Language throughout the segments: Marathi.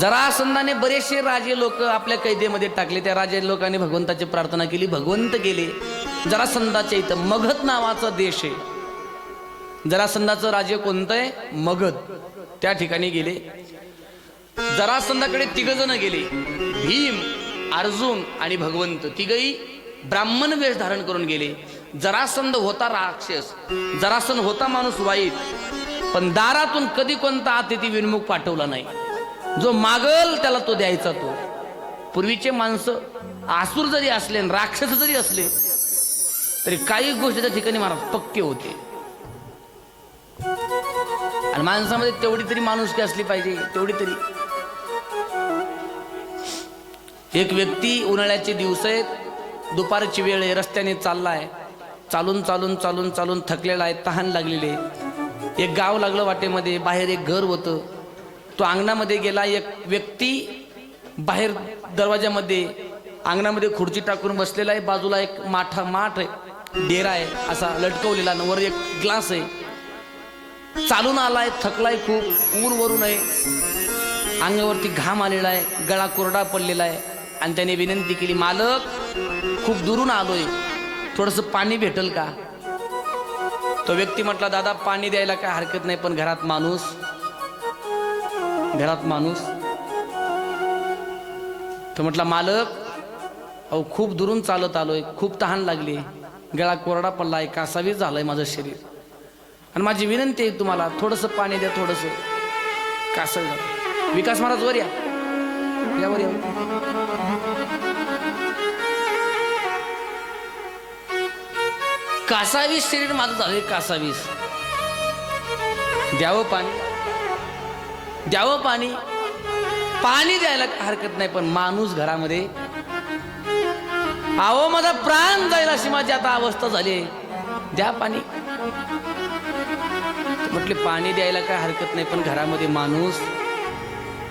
जरासंधाने बरेचसे राजे लोक आपल्या कैदेमध्ये टाकले. त्या राजे लोकांनी भगवंताची प्रार्थना केली. भगवंत गेले. जरासंधाच्या इथं मगध नावाचा देश आहे. जरासंधाचं राज्य कोणतं आहे? मगध. त्या ठिकाणी गेले. जरासंधाकडे तिघ जण गेले. भीम अर्जुन आणि भगवंत. तिघही ब्राह्मण वेश धारण करून गेले. जरासंध होता राक्षस. जरासंध होता माणूस वाईट. पण दारातून कधी कोणता अतिथी विनमुख पाठवला नाही. जो मागल त्याला तो द्यायचा तो. पूर्वीचे माणसं आसूर जरी असले आणि राक्षस जरी असले तरी काही गोष्टी त्या ठिकाणी महाराज पक्के होते. आणि माणसामध्ये तेवढी तरी माणुसकी असली पाहिजे तेवढी तरी. एक व्यक्ती उन्हाळ्याचे दिवस आहेत दुपारची वेळ आहे रस्त्याने चाललाय चालून चालून चालून चालून थकलेला आहे तहान लागलेले एक गाव लागलं वाटेमध्ये बाहेर एक घर होतं. तो अंगणामध्ये गेला एक व्यक्ती बाहेर दरवाज्यामध्ये अंगणामध्ये खुर्ची टाकून बसलेला आहे. बाजूला एक माठा माठ आहे. डेरा आहे. असा लटकवलेला वर एक ग्लास आहे. चालून आलाय थकलाय खूप. ऊन वरून आहे. अंगावरती घाम आलेला आहे. गळा कोरडा पडलेला आहे. आणि त्याने विनंती केली मालक खूप दुरून आलोय. थोडस पाणी भेटल का? तो व्यक्ती म्हटला दादा पाणी द्यायला काय हरकत नाही पण घरात माणूस घरात माणूस. तो म्हटला मालक अहो खूप दुरून चालत आलोय खूप तहान लागली. गळा कोरडा पडलाय कासावी झालंय माझं शरीर. आणि माझी विनंती आहे तुम्हाला थोडंसं पाणी द्या थोडंसं. कासळ झालं. विकास महाराज वर या. यावर या. कासावीस शरीर माझं झालंय कासावीस. द्यावं पाणी. द्यावं पाणी. पाणी द्यायला काय हरकत नाही पण माणूस घरामध्ये आहो माझा प्राण जाईल अशी माझी आता अवस्था झाली आहे. द्या पाणी. म्हटले पाणी द्यायला काय हरकत नाही पण घरामध्ये माणूस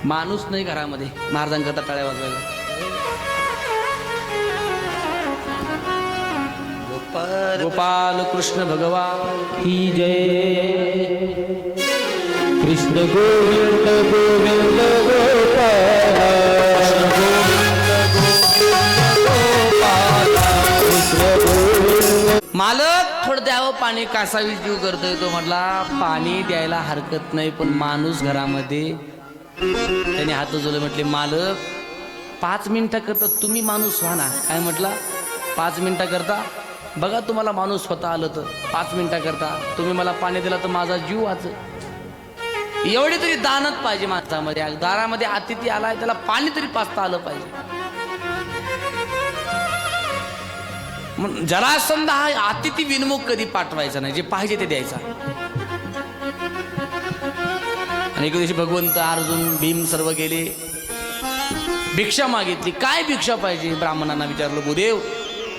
माणूस नाही घरामध्ये. महाराजांकरता टाळ्या वाजवायला. गोपाल कृष्ण भगवान की जय. कृष्ण गोविंद गोविंद गोपाल मालक थोडं द्यावं पाणी कासावी जीव करतोय तो म्हटला. पाणी द्यायला हरकत नाही पण माणूस घरामध्ये त्याने हात जोडले म्हटले मालक पाच मिनिटं करता तुम्ही माणूस व्हा ना. काय म्हटला? पाच मिनिटं करता बघा तुम्हाला माणूस स्वतः आलं तर. पाच मिनिटं करता तुम्ही मला पाणी दिला तर माझा जीव वाच एवढे तरी दानत पाहिजे माणसामध्ये. दारामध्ये अतिथी आलाय त्याला पाणी तरी पाचता आलं पाहिजे. जरासंध हा अतिथी विनमुख कधी पाठवायचा नाही जे पाहिजे ते द्यायचा. आणि एके दिवशी भगवंत अर्जुन भीम सर्व गेले. भिक्षा मागितली. काय भिक्षा पाहिजे? ब्राह्मणांना विचारलं गुदेव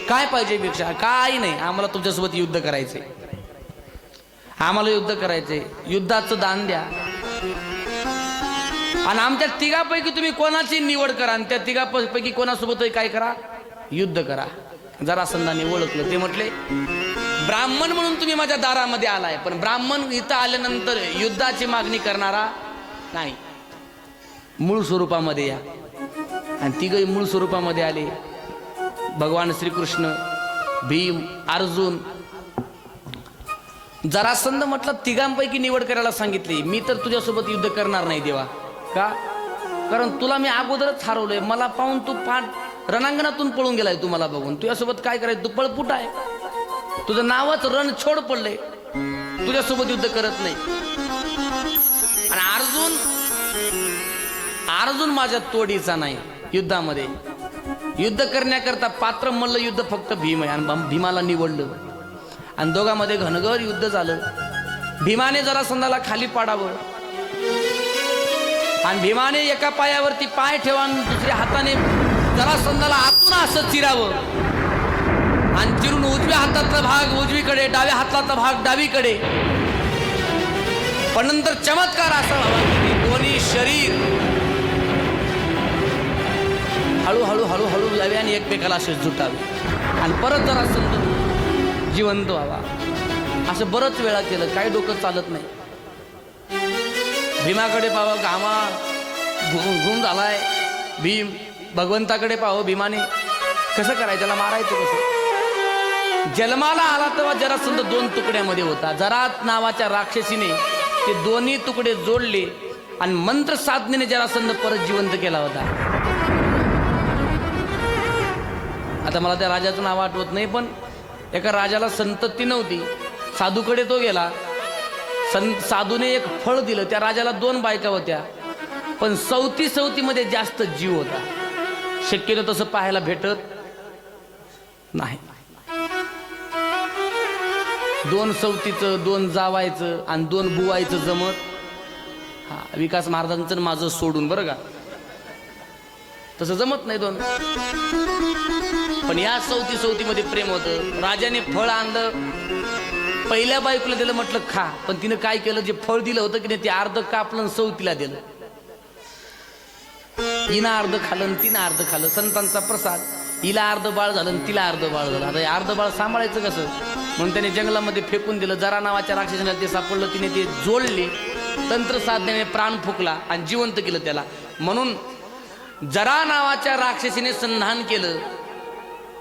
काय पाहिजे भिक्षा? काही नाही. आम्हाला तुमच्यासोबत युद्ध करायचंय. आम्हाला युद्ध करायचंय. युद्धाचं दान द्या. आणि आमच्या तिघापैकी तुम्ही कोणाची निवड करा आणि त्या तिघापैकी कोणासोबत काय करा? युद्ध करा. जरासंधाने ओळखलं. ते म्हटले ब्राह्मण म्हणून तुम्ही माझ्या दारामध्ये आलाय पण ब्राह्मण इथं आल्यानंतर युद्धाची मागणी करणारा नाही. मूळ स्वरूपामध्ये या. आणि तिघही मूळ स्वरूपामध्ये आले. भगवान श्रीकृष्ण भीम अर्जुन. जरासंध म्हटलं तिघांपैकी निवड करायला सांगितली. मी तर तुझ्यासोबत युद्ध करणार नाही देवा. का? कारण तुला मी अगोदरच हरवलंय. मला पाहून तू पाठ रणांगणातून पळून गेलाय तू मला बघून. तुझ्यासोबत काय करायचं? तू पळपुट आहे. तुझं नावच रण छोड पडलंय. तुझ्यासोबत युद्ध करत नाही. आणि अर्जुन अर्जुन माझ्या तोडीचा नाही युद्धामध्ये. युद्ध करण्याकरता पात्र मल्ल युद्ध फक्त भीम आहे. आणि भीमाला निवडलं. आणि दोघांमध्ये घनघर युद्ध झालं. भीमाने जरा संदाला खाली पाडावं. आणि भीमाने एका पायावरती पाय ठेवा आणि दुसऱ्या हाताने जरासंधाला आतून असं चिरावं. आणि चिरून उजव्या हातातला भाग उजवीकडे डाव्या हातातला भाग डावीकडे. पण नंतर चमत्कार असा की दोन्ही शरीर हळूहळू हळूहळू यावे आणि एकमेकाला असे जुटावे. आणि परत जरा समजून जिवंत व्हावा. असं बरंच वेळा केलं. काही डोकं चालत नाही. भीमाकडे पावा घामा गुण झालाय. भीम भगवंताकडे पाहो भीमाने. कसं करायचं? त्याला मारायचं कसं? जन्माला आला तेव्हा जरासंध दोन तुकड्यामध्ये होता. जरात नावाच्या राक्षसीने ते दोन्ही तुकडे जोडले आणि मंत्र साधनेने जरासंध परत जिवंत केला होता. आता मला त्या राजाचं नाव आठवत नाही पण एका राजाला संतती नव्हती. साधूकडे तो गेला. सं साधूने एक फळ दिलं. त्या राजाला दोन बायका होत्या. पण सवती सवतीमध्ये जास्त जीव होता. शक्यतो तसं पाहायला भेटत नाही. दोन सवतीचं दोन जावायचं आणि दोन बुवायचं जमत. हा विकास महाराजांचं माझं सोडून बरं का? तसं जमत नाही दोन. पण या सवती सवतीमध्ये प्रेम होतं. राजाने फळ आणलं. पहिल्या बायकोला दिलं म्हटलं खा. पण तिनं काय केलं जे फळ दिलं होतं की नाही ते अर्ध कापलं आणि तिला दिलं. हिनं अर्ध खालं आणि तिनं अर्ध खालं. संतांचा प्रसाद हिला अर्ध बाळ झालं आणि तिला अर्ध बाळ झालं. आता हे अर्ध बाळ सांभाळायचं कसं? म्हणून त्याने जंगलामध्ये फेकून दिलं. जरा नावाच्या राक्षसाला ते सापडलं तिने ते जोडले. तंत्र साधण्याने प्राण फुकला आणि जिवंत केलं त्याला. म्हणून जरा नावाच्या राक्षसीने संधान केलं.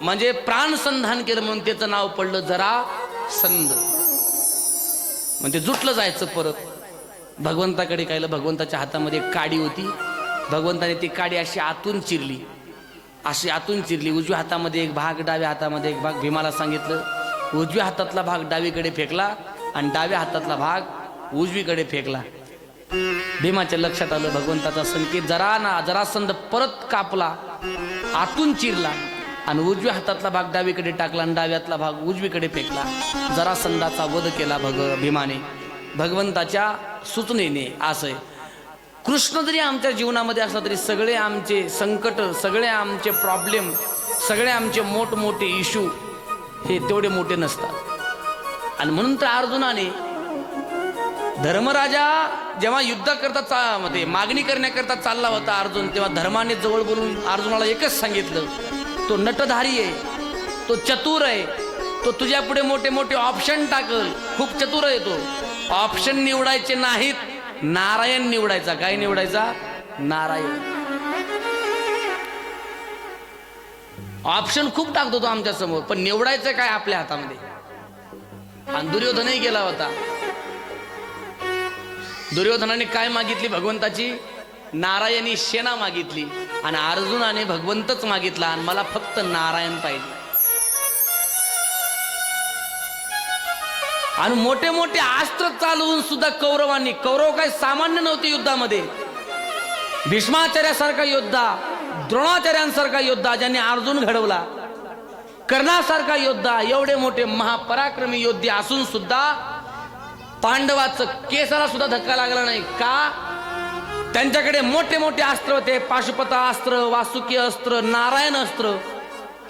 म्हणजे प्राण संधान केलं म्हणून त्याचं नाव पडलं जरा संध म्हणजे जुटलं जायचं परत. भगवंताकडे कायलं भगवंताच्या हातामध्ये एक काडी होती. भगवंताने ती काडी अशी आतून चिरली. अशी आतून चिरली. उजव्या हातामध्ये एक भाग डाव्या हातामध्ये एक भाग. भीमाला सांगितलं उजव्या हातातला भाग डावीकडे फेकला आणि डाव्या हातातला भाग उजवीकडे फेकला. भीमाच्या लक्षात आलं भगवंताचा संकेत जरा ना जरासंध परत कापला आतून चिरला. आणि उजव्या हातातला भाग डावीकडे टाकला आणि डाव्यातला भाग उजवीकडे फेकला. जरासंधाचा वध केला भग भीमाने भगवंताच्या सूचनेने असं कृष्ण जरी आमच्या जीवनामध्ये असला तरी सगळे आमचे संकट सगळे आमचे प्रॉब्लेम सगळे आमचे मोठमोठे इशू हे तेवढे मोठे नसतात. आणि म्हणून तर अर्जुनाने धर्मराजा जेव्हा युद्धाकरता चा मध्ये मागणी करण्याकरता चालला होता अर्जुन तेव्हा धर्माने जवळ बोलून अर्जुनाला एकच सांगितलं तो नटधारी आहे तो चतुर आहे तो तुझ्या पुढे मोठे मोठे ऑप्शन टाकल. खूप चतुर आहे तो. ऑप्शन निवडायचे नाहीत नारायण निवडायचा. काय निवडायचा? नारायण. ऑप्शन खूप टाकतो तो आमच्यासमोर पण निवडायचं काय आपल्या हातामध्ये? आणि दुर्योधनही गेला होता. दुर्योधनाने काय मागितली भगवंताची? नारायणी सेना मागितली आणि अर्जुनाने भगवंतच मागितला आणि मला फक्त नारायण पाहिजे. आणि मोठे मोठे अस्त्र चालवून सुद्धा कौरवांनी कौरव काय सामान्य नव्हते युद्धामध्ये. भीष्माचार्यासारखा योद्धा द्रोणाचार्यांसारखा योद्धा ज्यांनी अर्जुन घडवला कर्णासारखा योद्धा एवढे मोठे महापराक्रमी योद्धे असून सुद्धा पांडवाचं केसाला सुद्धा धक्का लागला नाही. का? त्यांच्याकडे मोठे मोठे अस्त्र होते. पाशुपता अस्त्र वासुकी अस्त्र नारायण अस्त्र.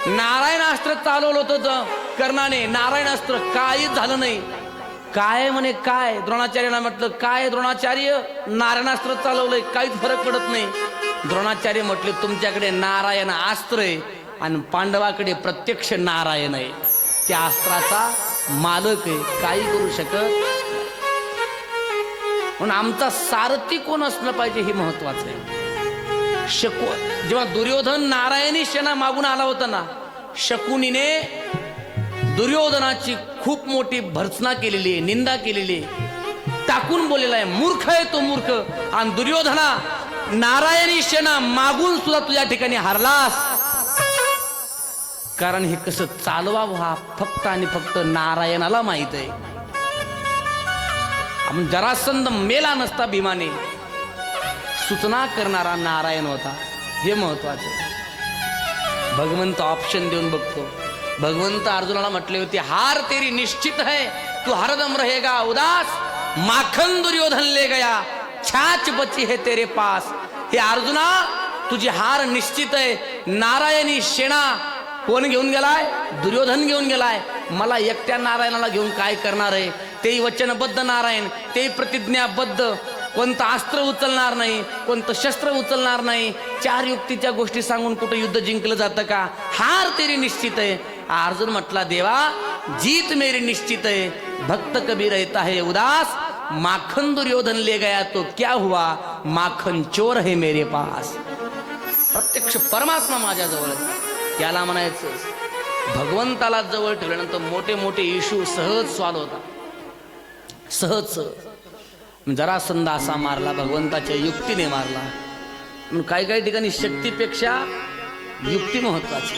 नारायण अस्त्र चालवलं होतं कर्णाने. नारायण अस्त्र काहीच झालं नाही. काय म्हणे काय? द्रोणाचार्याला म्हटलं काय द्रोणाचार्य? नारायणास्त्र चालवलंय. काहीच फरक पडत नाही. द्रोणाचार्य म्हटले तुमच्याकडे नारायण अस्त्र आहे आणि पांडवाकडे प्रत्यक्ष नारायण आहे. त्या अस्त्राचा मालक आहे. काही करू शकत म्हणून आमचा सारथी कोण असलं पाहिजे हे महत्वाचं आहे. शकू जेव्हा दुर्योधन नारायणी सेना मागून आला होता ना शकुनीने दुर्योधनाची खूप मोठी भर्सना केलेली आहे निंदा केलेली आहे. टाकून बोललेला आहे मूर्ख आहे तो मूर्ख. आणि दुर्योधना नारायणी सेना मागून सुद्धा तुझ्या ठिकाणी हारलास. कारण हे कसं चालवावं हा फक्त आणि फक्त नारायणाला माहीत आहे. आपण जरासंध मेला नसता भीमाने. सूचना करणारा नारायण होता. हे महत्वाचं भगवंत ऑप्शन देऊन बघतो. भगवंत अर्जुनाला म्हटले होते हार तेरी निश्चित है तू हरदम रहेगा उदास माखन दुर्योधन ले गया छाच बची है तेरे पास. हे अर्जुना तुझी हार निश्चित आहे नारायणी शेणा कोण घेऊन गेलाय? दुर्योधन घेऊन गेलाय. मला एकट्या नारायणाला घेऊन काय करणार आहे? तेही वचनबद्ध नारायण तेही प्रतिज्ञाबद्ध. कोणतं अस्त्र उचलणार नाही कोणतं शस्त्र उचलणार नाही. चार युक्तीच्या गोष्टी सांगून कुठं युद्ध जिंकलं जातं का? हार तेरी निश्चित आहे. अर्जुन म्हटला देवा जीत मेरी निश्चित आहे. भक्त कबीर रहता है उदास. माखन दुर्योधन ले गया तो क्या हुआ? माखन चोर है मेरे पास. प्रत्यक्ष परमात्मा माझ्या जवळ त्याला म्हणायचं भगवंताला जवळ ठेवल्यानंतर मोठे मोठे इशू सहज सॉल्व होतात. सहज जरा संध असा मारला भगवंताच्या युक्तीने मारला. म्हणून काही काही ठिकाणी शक्तीपेक्षा युक्ती महत्वाची.